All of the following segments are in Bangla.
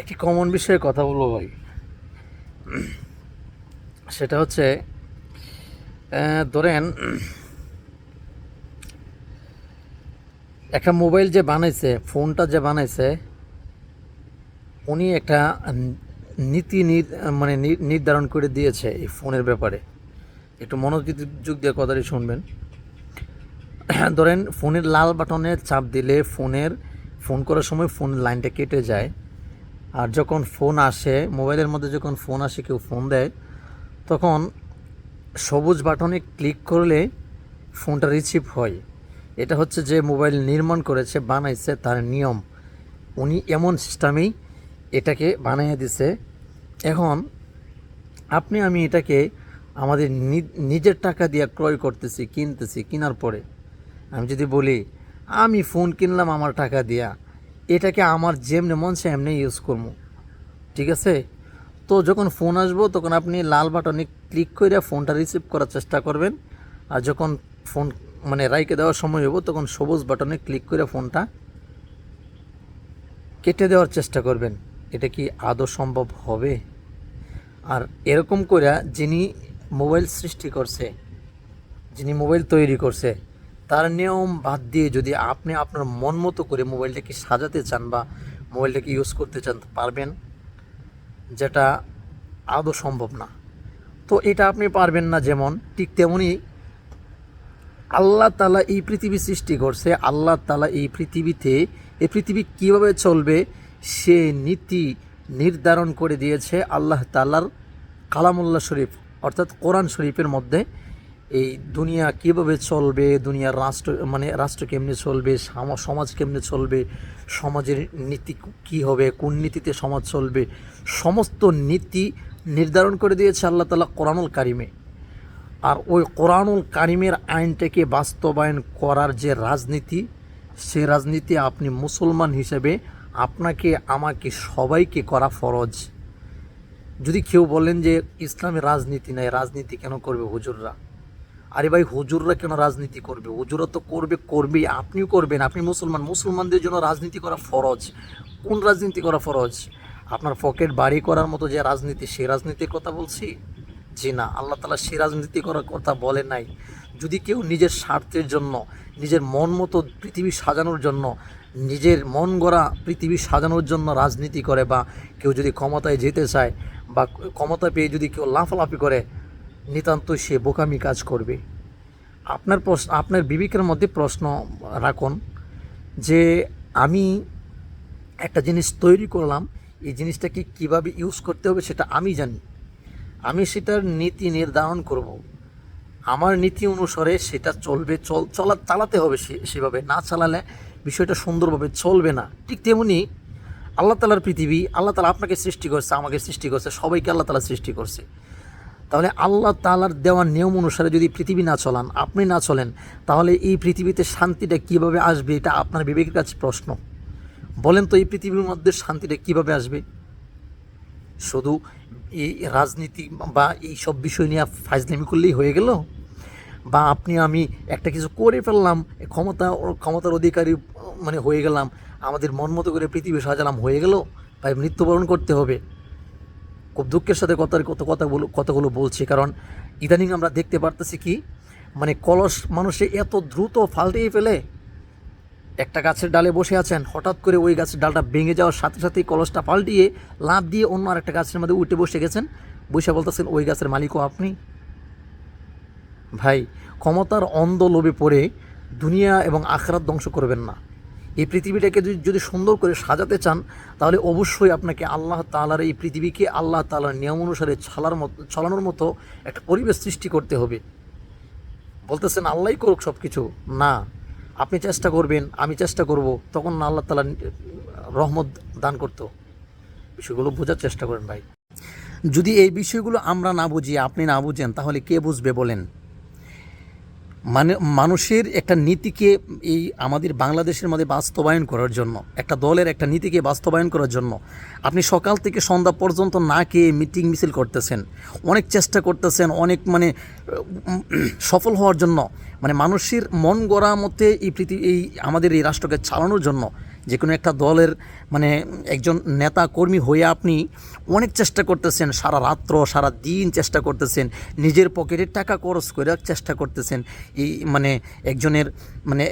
একটি কমন বিষয়ে কথা বলব ভাই। সেটা হচ্ছে ধরেন, একটা মোবাইল যে বানাইছে ফোনটা যে বানাইছে, উনি একটা নীতি মানে নির্ধারণ করে দিয়েছে এই ফোনের ব্যাপারে। একটু মনোযোগ দিয়ে কথাটি শুনবেন। ধরেন ফোনের লাল বাটনে চাপ দিলে ফোনের ফোন করার সময় ফোনের লাইনটা কেটে যায়। আর যখন ফোন আসে, মোবাইলের মধ্যে যখন ফোন আসে, কেউ ফোন দেয়, তখন সবুজ বাটনে ক্লিক করলে ফোনটা রিসিভ হয়। এটা হচ্ছে যে মোবাইল নির্মাণ করেছে, বানাইছে, তার নিয়ম। উনি এমন সিস্টেমেই এটাকে বানিয়ে দিছে। এখন আপনি, আমি এটাকে আমাদের নিজের টাকা দিয়ে ক্রয় করতেছি, কিনতেছি, কেনার পরে। আমি যদি বলি, আমি ফোন কিনলাম আমার টাকা দিয়া। এটাকে আমার যেমনি মন সে এমনি ইউজ করব। ঠিক আছে? তো যখন ফোন আসব, তখন আপনি লাল বাটনে ক্লিক করে ফোনটা রিসিভ করার চেষ্টা করবেন। আর যখন ফোন মানে রাইকে দেওয়ার সময় হব তখন সবুজ বাটনে ক্লিক করে ফোনটা কেটে দেওয়ার চেষ্টা করবেন। এটা কি আদৌ সম্ভব হবে? আর এরকম করে যিনি মোবাইল সৃষ্টি করছে, যিনি মোবাইল তৈরি করছে তার নিয়ম বাদ দিয়ে যদি আপনি আপনার মন মতো করে মোবাইলটাকে সাজাতে চান বা মোবাইলটাকে ইউজ করতে চান, পারবেন। যেটা আদৌ সম্ভব না। তো এটা আপনি পারবেন না যেমন, ঠিক তেমনই আল্লাহ তালা এই পৃথিবী সৃষ্টি করছে, আল্লাহ তালা এই পৃথিবীতে এই পৃথিবী কীভাবে চলবে, সে নীতি নির্ধারণ করে দিয়েছে আল্লাহ তালার কালামুল্লাহ শরীফ, অর্থাৎ কোরআন শরীফের মধ্যে। এই দুনিয়া কীভাবে চলবে, দুনিয়ার রাষ্ট্র মানে রাষ্ট্র কেমনে চলবে, সাম- সমাজ কেমনে চলবে, সমাজের নীতি কী হবে, কোন নীতিতে সমাজ চলবে, সমস্ত নীতি নির্ধারণ করে দিয়েছে আল্লাহ তালা কোরআনুল কারিমে। আর ওই কোরআনুল কারিমের আইনটাকে বাস্তবায়ন করার যে রাজনীতি, সে রাজনীতি আপনি মুসলমান হিসেবে আপনাকে, আমাকে, সবাইকে করা ফরজ। যদি কেউ বলেন যে ইসলামে রাজনীতি নাই, রাজনীতি কেন করবে হুজুররা? আরে ভাই, হুজুররা কেন রাজনীতি করবে? হুজুররা তো করবে, করবেই। আপনিও করবেন, আপনি মুসলমান। মুসলমানদের জন্য রাজনীতি করা ফরজ। কোন রাজনীতি করা ফরজ? আপনার পকেট বাড়ি করার মতো যে রাজনীতি সে রাজনীতির কথা বলছি? জি না, আল্লাহ তালা সে রাজনীতি করার কথা বলে নাই। যদি কেউ নিজের স্বার্থের জন্য, নিজের মন মতো পৃথিবী সাজানোর জন্য, নিজের মন গড়া পৃথিবী সাজানোর জন্য রাজনীতি করে বা কেউ যদি ক্ষমতায় যেতে চায় বা ক্ষমতা পেয়ে যদি কেউ লাফালাফি করে নিতান্ত সে বোকামি কাজ করবে। আপনার প্রশ্ন, আপনার বিবেকের মধ্যে প্রশ্ন রাখুন যে আমি একটা জিনিস তৈরি করলাম, এই জিনিসটাকে কীভাবে ইউজ করতে হবে সেটা আমি জানি। আমি সেটার নীতি নির্ধারণ করব। আমার নীতি অনুসারে সেটা চলবে, চল, চলা, চালাতে হবে সেভাবে। না চালালে বিষয়টা সুন্দরভাবে চলবে না। ঠিক তেমনি আল্লাহ তালার পৃথিবী, আল্লাহ তালা আপনাকে সৃষ্টি করছে, আমাকে সৃষ্টি করছে, সবাইকে আল্লাহ তালা সৃষ্টি করছে। তাহলে আল্লাহ তালার দেওয়া নিয়ম অনুসারে যদি পৃথিবী না চলান, আপনি না চলেন, তাহলে এই পৃথিবীতে শান্তিটা কীভাবে আসবে এটা আপনার বিবেকের কাছে প্রশ্ন। বলেন তো এই পৃথিবীর মধ্যে শান্তিটা কীভাবে আসবে? শুধু এই রাজনীতি বা এই সব বিষয় নিয়ে ফাজলামি করলেই হয়ে গেল? বা আপনি আমি একটা কিছু করে ফেললাম, ক্ষমতা, ক্ষমতার অধিকারী মানে হয়ে গেলাম, আমাদের মন মতো করে পৃথিবী সাজালাম, হয়ে গেল? তাই মৃত্যুবরণ করতে হবে। খুব দুঃখের সাথে কথা কত কথাগুলো কথাগুলো বলছি, কারণ ইদানিং আমরা দেখতে পারতেছি কি মানে কলস মানুষে এত দ্রুত ফাল্টিয়ে ফেলে, একটা গাছের ডালে বসে আছেন, হঠাৎ করে ওই গাছের ডালটা ভেঙে যাওয়ার সাথে সাথেই কলসটা পাল্টিয়ে লাভ দিয়ে অন্য আরেকটা গাছের মধ্যে উঠে বসে গেছেন, বসে বলতেছেন, ওই গাছের মালিকও আপনি? ভাই, ক্ষমতার অন্ধ লোভে পড়ে দুনিয়া এবং আখরাত ধ্বংস করবেন না। এই পৃথিবীটাকে যদি সুন্দর করে সাজাতে চান, তাহলে অবশ্যই আপনাকে আল্লাহ তালার এই পৃথিবীকে আল্লাহ তালার নিয়ম অনুসারে চালার মতো চালানোর মতো একটা পরিবেশ সৃষ্টি করতে হবে। বলতেছেন, আল্লাহই করুক সব কিছু না, আপনি চেষ্টা করবেন, আমি চেষ্টা করব। তখন না আল্লাহ তালা রহমত দান করতো। বিষয়গুলো বোঝার চেষ্টা করেন ভাই। যদি এই বিষয়গুলো আমরা না বুঝি, আপনি না বুঝেন, তাহলে কে বুঝবে বলেন? মানে মানুষের একটা নীতিকে এই আমাদের বাংলাদেশের মধ্যে বাস্তবায়ন করার জন্য, একটা দলের একটা নীতিকে বাস্তবায়ন করার জন্য আপনি সকাল থেকে সন্ধ্যা পর্যন্ত না খেয়ে মিটিং মিছিল করতেছেন, অনেক চেষ্টা করতেছেন, অনেক মানে সফল হওয়ার জন্য মানে মানুষের মন গড়া মতে এই পৃথিবী এই আমাদের এই রাষ্ট্রকে চালানোর জন্য যে কোনো একটা দলের মানে একজন নেতা কর্মী হয়ে আপনি অনেক চেষ্টা করতেছেন, সারা রাত্র, সারা দিন চেষ্টা করতেছেন, নিজের পকেটের টাকা খরচ করে চেষ্টা করতেছেন, এই মানে একজনের মানে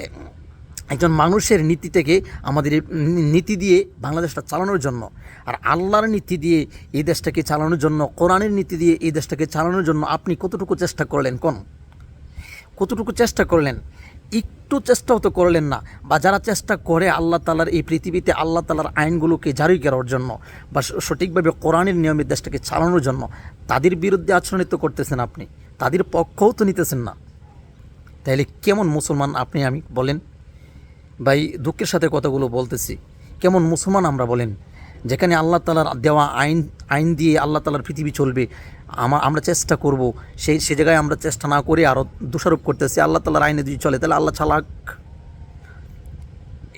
একজন মানুষের নীতি থেকে আমাদের নীতি দিয়ে বাংলাদেশটা চালানোর জন্য, আর আল্লাহর নীতি দিয়ে এই দেশটাকে চালানোর জন্য, কোরআনের নীতি দিয়ে এই দেশটাকে চালানোর জন্য আপনি কতটুকু চেষ্টা করলেন? কোন? কতটুকু চেষ্টা করলেন? একটু চেষ্টাও তো করলেন না। বা যারা চেষ্টা করে আল্লাহ তালার এই পৃথিবীতে আল্লাহ তালার আইনগুলোকে জারি করার জন্য বা সঠিকভাবে কোরআনের নিয়মের দেশটাকে চালানোর জন্য, তাদের বিরুদ্ধে আচরণিত করতেছেন আপনি। তাদের পক্ষও তো নিতেছেন না। তাইলে কেমন মুসলমান আপনি আমি বলেন? ভাই, দুঃখের সাথে কথাগুলো বলতেছি। কেমন মুসলমান আমরা বলেন? যেখানে আল্লাহ তালার দেওয়া আইন আইন দিয়ে আল্লাহ তালার পৃথিবী চলবে, আমা আমরা চেষ্টা করব সেই সে জায়গায় আমরা চেষ্টা না করে আরও দোষারোপ করতেছি, আল্লাহ তালার আইনে যদি চলে, তাহলে আল্লাহ চালাক।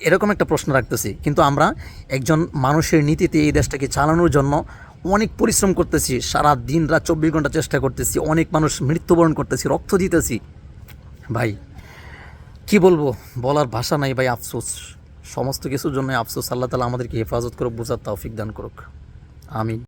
এরকম একটা প্রশ্ন রাখতেছি। কিন্তু আমরা একজন মানুষের নীতিতে এই দেশটাকে চালানোর জন্য অনেক পরিশ্রম করতেছি, সারা দিন রাত চব্বিশ ঘণ্টা চেষ্টা করতেছি, অনেক মানুষ মৃত্যুবরণ করতেছি, রক্ত দিতেছি। ভাই, কি বলব? বলার ভাষা নাই ভাই, আফসোস। সমস্ত কিছুর জন্য আফসোস আল্লাহ তালা আমাদেরকে হেফাজত করুক বোঝার তৌফিক দান করুক। আমিন।